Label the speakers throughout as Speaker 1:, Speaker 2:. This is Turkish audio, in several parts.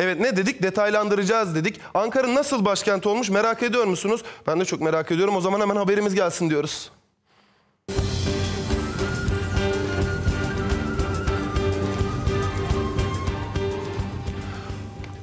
Speaker 1: Evet ne dedik? Detaylandıracağız dedik. Ankara nasıl başkent olmuş merak ediyor musunuz? Ben de çok merak ediyorum. O zaman hemen haberimiz gelsin diyoruz.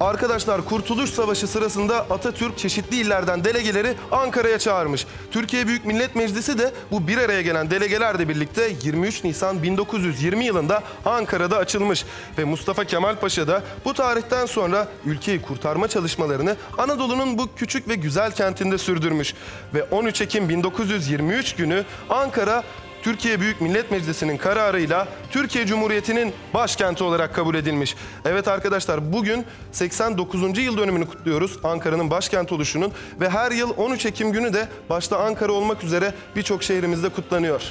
Speaker 1: Arkadaşlar Kurtuluş Savaşı sırasında Atatürk çeşitli illerden delegeleri Ankara'ya çağırmış. Türkiye Büyük Millet Meclisi de bu bir araya gelen delegelerle birlikte 23 Nisan 1920 yılında Ankara'da açılmış. Ve Mustafa Kemal Paşa da bu tarihten sonra ülkeyi kurtarma çalışmalarını Anadolu'nun bu küçük ve güzel kentinde sürdürmüş. Ve 13 Ekim 1923 günü Ankara Türkiye Büyük Millet Meclisi'nin kararıyla Türkiye Cumhuriyeti'nin başkenti olarak kabul edilmiş. Evet arkadaşlar bugün 89. yıl dönümünü kutluyoruz Ankara'nın başkent oluşunun ve her yıl 13 Ekim günü de başta Ankara olmak üzere birçok şehrimizde kutlanıyor.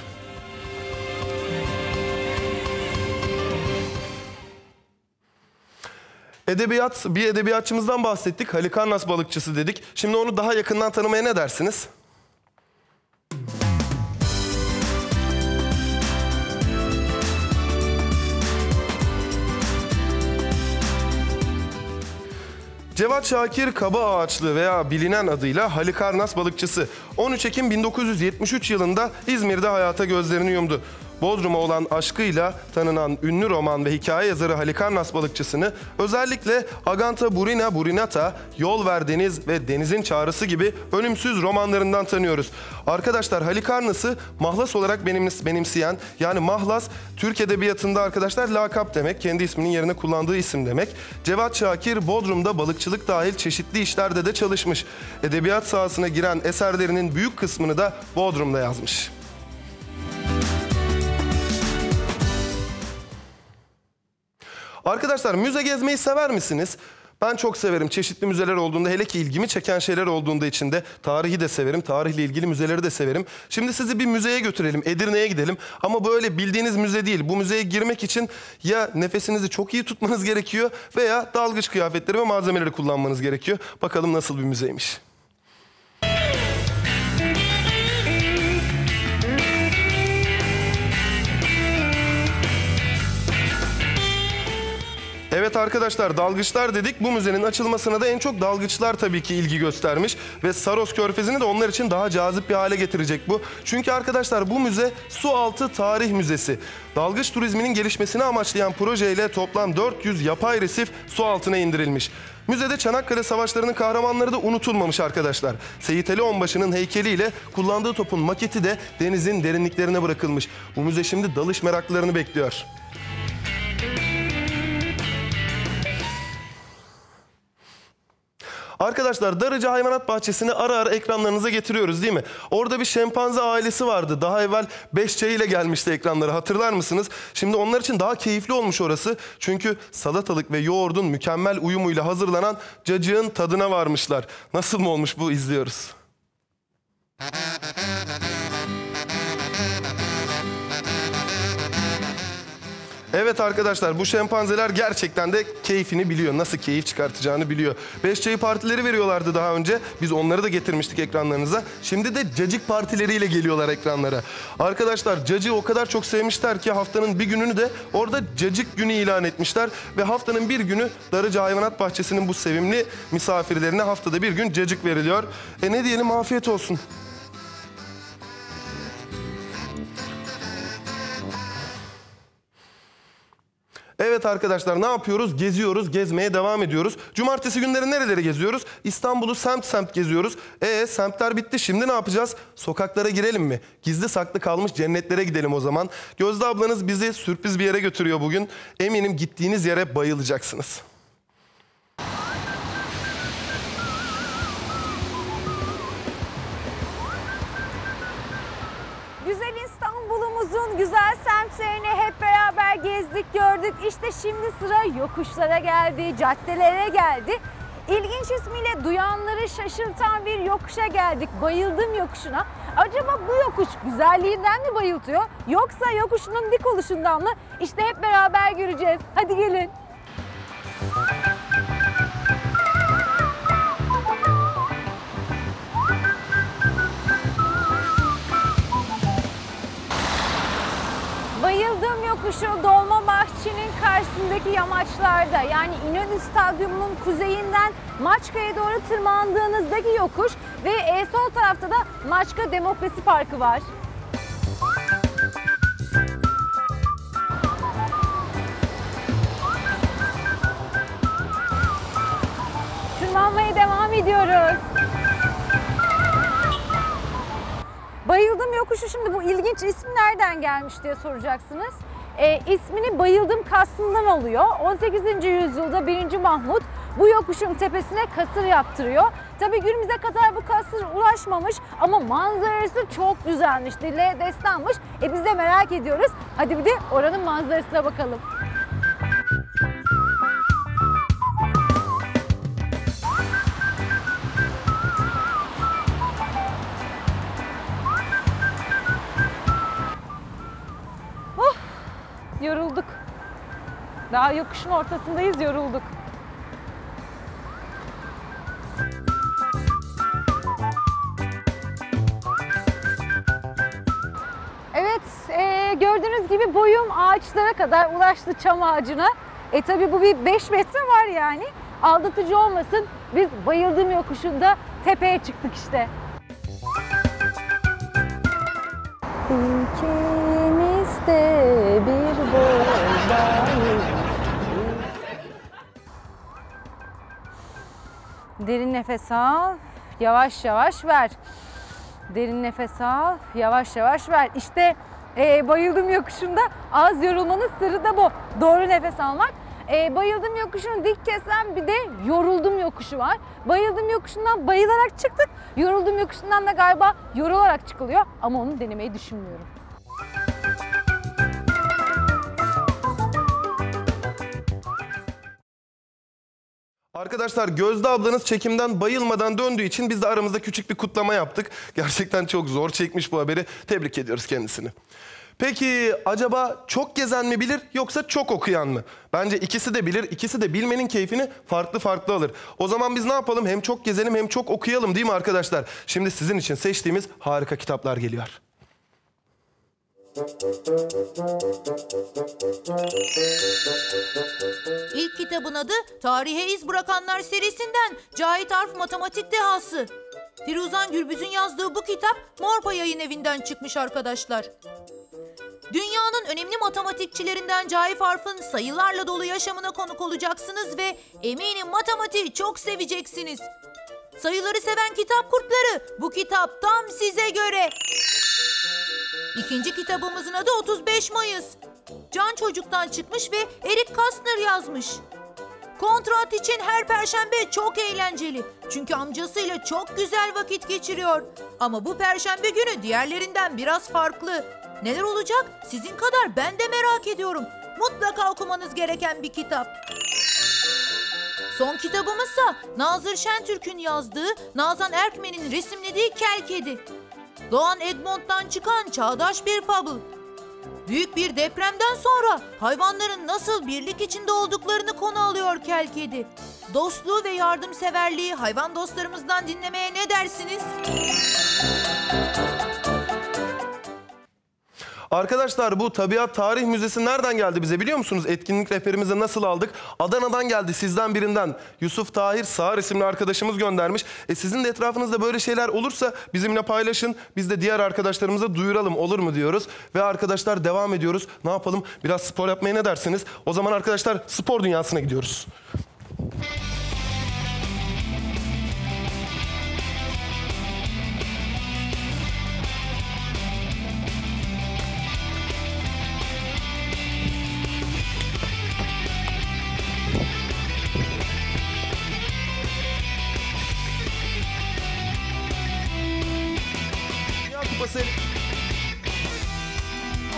Speaker 1: Edebiyat, bir edebiyatçımızdan bahsettik. Halikarnas balıkçısı dedik. Şimdi onu daha yakından tanımaya ne dersiniz? Cevat Şakir Kaba Ağaçlı veya bilinen adıyla Halikarnas balıkçısı 13 Ekim 1973 yılında İzmir'de hayata gözlerini yumdu. Bodrum'a olan aşkıyla tanınan ünlü roman ve hikaye yazarı Halikarnas balıkçısını özellikle Aganta Burina Burinata, Yol Ver Deniz ve Denizin Çağrısı gibi ölümsüz romanlarından tanıyoruz. Arkadaşlar Halikarnas'ı mahlas olarak benims- benimseyen yani mahlas Türk Edebiyatı'nda arkadaşlar lakap demek. Kendi isminin yerine kullandığı isim demek. Cevat Şakir Bodrum'da balıkçılık dahil çeşitli işlerde de çalışmış. Edebiyat sahasına giren eserlerinin büyük kısmını da Bodrum'da yazmış. Arkadaşlar müze gezmeyi sever misiniz? Ben çok severim. Çeşitli müzeler olduğunda hele ki ilgimi çeken şeyler olduğunda içinde tarihi de severim. Tarihle ilgili müzeleri de severim. Şimdi sizi bir müzeye götürelim. Edirne'ye gidelim. Ama böyle bildiğiniz müze değil. Bu müzeye girmek için ya nefesinizi çok iyi tutmanız gerekiyor veya dalgıç kıyafetleri ve malzemeleri kullanmanız gerekiyor. Bakalım nasıl bir müzeymiş. Evet arkadaşlar dalgıçlar dedik. Bu müzenin açılmasına da en çok dalgıçlar tabii ki ilgi göstermiş. Ve Saros Körfezi'ni de onlar için daha cazip bir hale getirecek bu. Çünkü arkadaşlar bu müze su altı tarih müzesi. Dalgıç turizminin gelişmesini amaçlayan projeyle toplam 400 yapay resif su altına indirilmiş. Müzede Çanakkale Savaşları'nın kahramanları da unutulmamış arkadaşlar. Seyit Ali Onbaşı'nın heykeliyle kullandığı topun maketi de denizin derinliklerine bırakılmış. Bu müze şimdi dalış meraklılarını bekliyor. Arkadaşlar Darıca Hayvanat Bahçesi'ni ara ara ekranlarınıza getiriyoruz değil mi? Orada bir şempanze ailesi vardı. Daha evvel beş çayıyla gelmişti ekranlara hatırlar mısınız? Şimdi onlar için daha keyifli olmuş orası. Çünkü salatalık ve yoğurdun mükemmel uyumuyla hazırlanan cacığın tadına varmışlar. Nasıl mı olmuş bu izliyoruz. Evet arkadaşlar bu şempanzeler gerçekten de keyfini biliyor. Nasıl keyif çıkartacağını biliyor. Beş çayı partileri veriyorlardı daha önce. Biz onları da getirmiştik ekranlarınıza. Şimdi de cacık partileriyle geliyorlar ekranlara. Arkadaşlar cacığı o kadar çok sevmişler ki haftanın bir gününü de orada cacık günü ilan etmişler. Ve haftanın bir günü Darıca Hayvanat Bahçesi'nin bu sevimli misafirlerine haftada bir gün cacık veriliyor. E ne diyelim afiyet olsun. Evet arkadaşlar ne yapıyoruz? Geziyoruz, gezmeye devam ediyoruz. Cumartesi günleri nereleri geziyoruz? İstanbul'u semt semt geziyoruz. E semtler bitti şimdi ne yapacağız? Sokaklara girelim mi? Gizli saklı kalmış cennetlere gidelim o zaman. Gözde ablanız bizi sürpriz bir yere götürüyor bugün. Eminim gittiğiniz yere bayılacaksınız.
Speaker 2: İstanbul'umuzun güzel semtlerini hep beraber gezdik, gördük. İşte şimdi sıra yokuşlara geldi, caddelere geldi. İlginç ismiyle duyanları şaşırtan bir yokuşa geldik. Bayıldım yokuşuna. Acaba bu yokuş güzelliğinden mi bayıltıyor yoksa yokuşunun dik oluşundan mı? İşte hep beraber göreceğiz. Hadi gelin. Bayıldığım yokuşu Dolma Bahçe'nin karşısında üstündeki yamaçlarda yani İnönü Stadyumu'nun kuzeyinden Maçka'ya doğru tırmandığınızdaki yokuş ve e, sol tarafta da Maçka Demokrasi Parkı var. Tırmanmaya devam ediyoruz. Bayıldım yokuşu şimdi bu ilginç isim nereden gelmiş diye soracaksınız. E, ismini Bayıldım Kasrı'ndan alıyor. 18. yüzyılda 1. Mahmut bu yokuşun tepesine kasır yaptırıyor. Tabii günümüze kadar bu kasır ulaşmamış ama manzarası çok güzelmiş. Dile destanmış. E biz de merak ediyoruz. Hadi bir de oranın manzarasına bakalım. Yorulduk. Daha yokuşun ortasındayız, yorulduk. Evet, e, gördüğünüz gibi boyum ağaçlara kadar ulaştı çam ağacına. E tabi bu bir 5 metre var yani. Aldatıcı olmasın, biz bayıldım yokuşunda tepeye çıktık işte. Derin nefes al, yavaş yavaş ver. Derin nefes al, yavaş yavaş ver. İşte e, bayıldım yokuşunda az yorulmanın sırrı da bu. Doğru nefes almak. E, bayıldım yokuşunu dik kesen bir de yoruldum yokuşu var. Bayıldım yokuşundan bayılarak çıktık. Yoruldum yokuşundan da galiba yorularak çıkılıyor. Ama onu denemeyi düşünmüyorum.
Speaker 1: Arkadaşlar Gözde ablanız çekimden bayılmadan döndüğü için biz de aramızda küçük bir kutlama yaptık. Gerçekten çok zor çekmiş bu haberi. Tebrik ediyoruz kendisini. Peki acaba çok gezen mi bilir yoksa çok okuyan mı? Bence ikisi de bilir, ikisi de bilmenin keyfini farklı farklı alır. O zaman biz ne yapalım? Hem çok gezelim hem çok okuyalım değil mi arkadaşlar? Şimdi sizin için seçtiğimiz harika kitaplar geliyor.
Speaker 3: İlk kitabın adı Tarihe İz Bırakanlar serisinden Cahit Arf Matematik Dehası. Firuzan Gürbüz'ün yazdığı bu kitap Morpa Yayın Evi'nden çıkmış arkadaşlar. Dünyanın önemli matematikçilerinden Cahit Arf'ın sayılarla dolu yaşamına konuk olacaksınız ve eminim matematiği çok seveceksiniz. Sayıları seven kitap kurtları bu kitap tam size göre. İkinci kitabımızın adı 35 Mayıs. Can Çocuk'tan çıkmış ve Erik Kastner yazmış. Kontrat için her perşembe çok eğlenceli. Çünkü amcasıyla çok güzel vakit geçiriyor. Ama bu perşembe günü diğerlerinden biraz farklı. Neler olacak? Sizin kadar ben de merak ediyorum. Mutlaka okumanız gereken bir kitap. Son kitabımızsa Nazır Şentürk'ün yazdığı, Nazan Erkmen'in resimlediği Kel Kedi. Doğan Edmond'dan çıkan çağdaş bir fabul. Büyük bir depremden sonra hayvanların nasıl birlik içinde olduklarını konu alıyor kel kedi. Dostluğu ve yardımseverliği hayvan dostlarımızdan dinlemeye ne dersiniz?
Speaker 1: Arkadaşlar bu Tabiat Tarih Müzesi nereden geldi bize biliyor musunuz? Etkinlik rehberimizi nasıl aldık? Adana'dan geldi sizden birinden. Yusuf Tahir Sağır isimli arkadaşımız göndermiş. E sizin de etrafınızda böyle şeyler olursa bizimle paylaşın. Biz de diğer arkadaşlarımıza duyuralım olur mu diyoruz. Ve arkadaşlar devam ediyoruz. Ne yapalım? Biraz spor yapmaya ne dersiniz? O zaman arkadaşlar spor dünyasına gidiyoruz. Kupası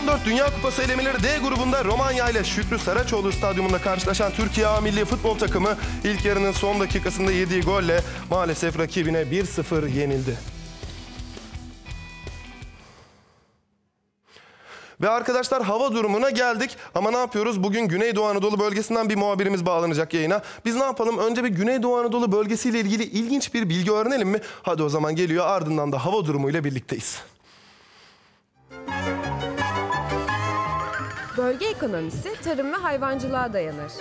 Speaker 1: 14 Dünya Kupası elemeleri D grubunda Romanya ile Şükrü Saraçoğlu stadyumunda karşılaşan Türkiye milli futbol takımı ilk yarının son dakikasında yediği golle maalesef rakibine 1-0 yenildi. Ve arkadaşlar hava durumuna geldik ama ne yapıyoruz? Bugün Güneydoğu Anadolu bölgesinden bir muhabirimiz bağlanacak yayına. Biz ne yapalım? Önce bir Güneydoğu Anadolu bölgesiyle ilgili ilginç bir bilgi öğrenelim mi? Hadi o zaman geliyor ardından da hava durumuyla birlikteyiz.
Speaker 4: Bölge ekonomisi tarım ve hayvancılığa dayanır.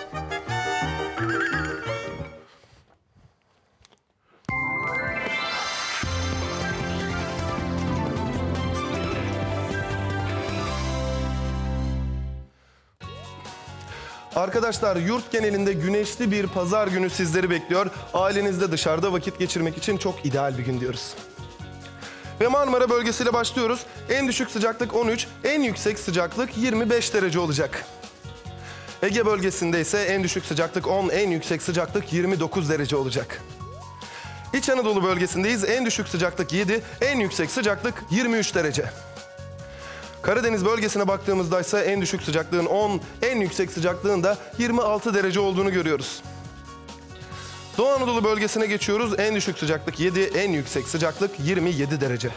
Speaker 1: Arkadaşlar yurt genelinde güneşli bir pazar günü sizleri bekliyor. Ailenizde dışarıda vakit geçirmek için çok ideal bir gün diyoruz. Ve Marmara bölgesiyle başlıyoruz. En düşük sıcaklık 13, en yüksek sıcaklık 25 derece olacak. Ege bölgesinde ise en düşük sıcaklık 10, en yüksek sıcaklık 29 derece olacak. İç Anadolu bölgesindeyiz. En düşük sıcaklık 7, en yüksek sıcaklık 23 derece. Karadeniz bölgesine baktığımızda ise en düşük sıcaklığın 10, en yüksek sıcaklığın da 26 derece olduğunu görüyoruz. Doğu Anadolu bölgesine geçiyoruz. En düşük sıcaklık 7, en yüksek sıcaklık 27 derece.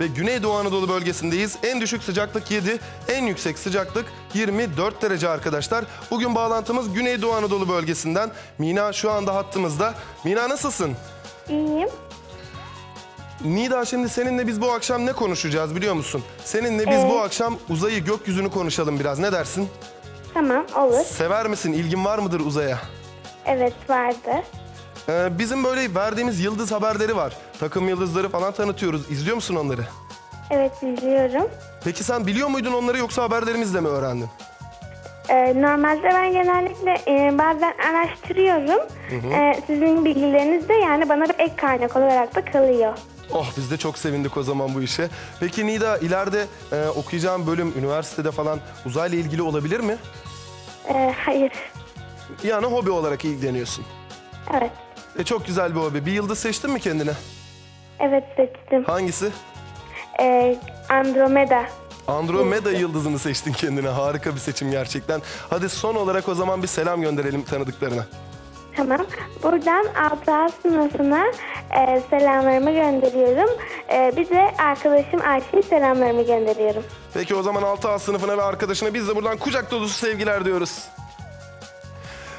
Speaker 1: Ve Güneydoğu Anadolu bölgesindeyiz. En düşük sıcaklık 7, en yüksek sıcaklık 24 derece arkadaşlar. Bugün bağlantımız Güneydoğu Anadolu bölgesinden. Mina şu anda hattımızda. Mina nasılsın?
Speaker 5: İyiyim.
Speaker 1: Nida şimdi seninle biz bu akşam ne konuşacağız biliyor musun? Seninle biz bu akşam uzayı gökyüzünü konuşalım biraz. Ne dersin?
Speaker 5: Tamam olur.
Speaker 1: Sever misin? İlgin var mıdır uzaya?
Speaker 5: Evet vardı.
Speaker 1: Ee, bizim böyle verdiğimiz yıldız haberleri var. Takım yıldızları falan tanıtıyoruz. İzliyor musun onları?
Speaker 5: Evet biliyorum.
Speaker 1: Peki sen biliyor muydun onları yoksa haberlerimizle mi öğrendin?
Speaker 5: Ee, normalde ben genellikle e, bazen araştırıyorum. Ee, sizin bilgileriniz de yani bana bir ek kaynak olarak da kalıyor.
Speaker 1: Oh biz de çok sevindik o zaman bu işe. Peki Nida ileride e, okuyacağın bölüm üniversitede falan uzayla ilgili olabilir mi?
Speaker 5: Ee, hayır.
Speaker 1: Yani hobi olarak ilgileniyorsun.
Speaker 5: Evet.
Speaker 1: E, çok güzel bir hobi. Bir yıldız seçtin mi kendine?
Speaker 5: Evet seçtim.
Speaker 1: Hangisi?
Speaker 5: Ee, Andromeda.
Speaker 1: Andromeda yıldızını seçtin kendine. Harika bir seçim gerçekten. Hadi son olarak o zaman bir selam gönderelim tanıdıklarına.
Speaker 5: Tamam. Buradan 6A sınıfına e, selamlarımı gönderiyorum. E, bir de arkadaşım Ayşe'ye selamlarımı gönderiyorum.
Speaker 1: Peki o zaman 6A sınıfına ve arkadaşına biz de buradan kucak dolusu sevgiler diyoruz.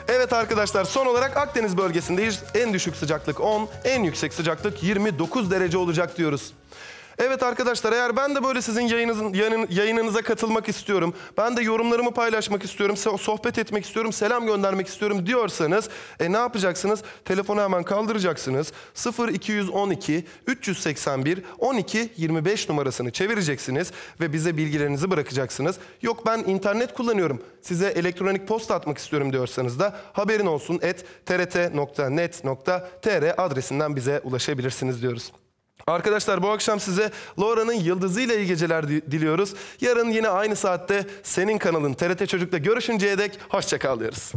Speaker 1: Evet arkadaşlar son olarak Akdeniz bölgesindeyiz. En düşük sıcaklık 10, en yüksek sıcaklık 29 derece olacak diyoruz. Evet arkadaşlar eğer ben de böyle sizin yayınınızın, yayının- yayınınıza katılmak istiyorum. Ben de yorumlarımı paylaşmak istiyorum. so- Sohbet etmek istiyorum. Selam göndermek istiyorum diyorsanız e, ne yapacaksınız? Telefonu hemen kaldıracaksınız. 0212 381 12 25 numarasını çevireceksiniz ve bize bilgilerinizi bırakacaksınız. Yok ben internet kullanıyorum. Size elektronik posta atmak istiyorum diyorsanız da haberin olsun et trt.net.tr adresinden bize ulaşabilirsiniz diyoruz. Arkadaşlar bu akşam size Laura'nın yıldızıyla iyi geceler di- diliyoruz. Yarın yine aynı saatte senin kanalın TRT Çocuk'ta görüşünceye dek hoşça kal diyoruz.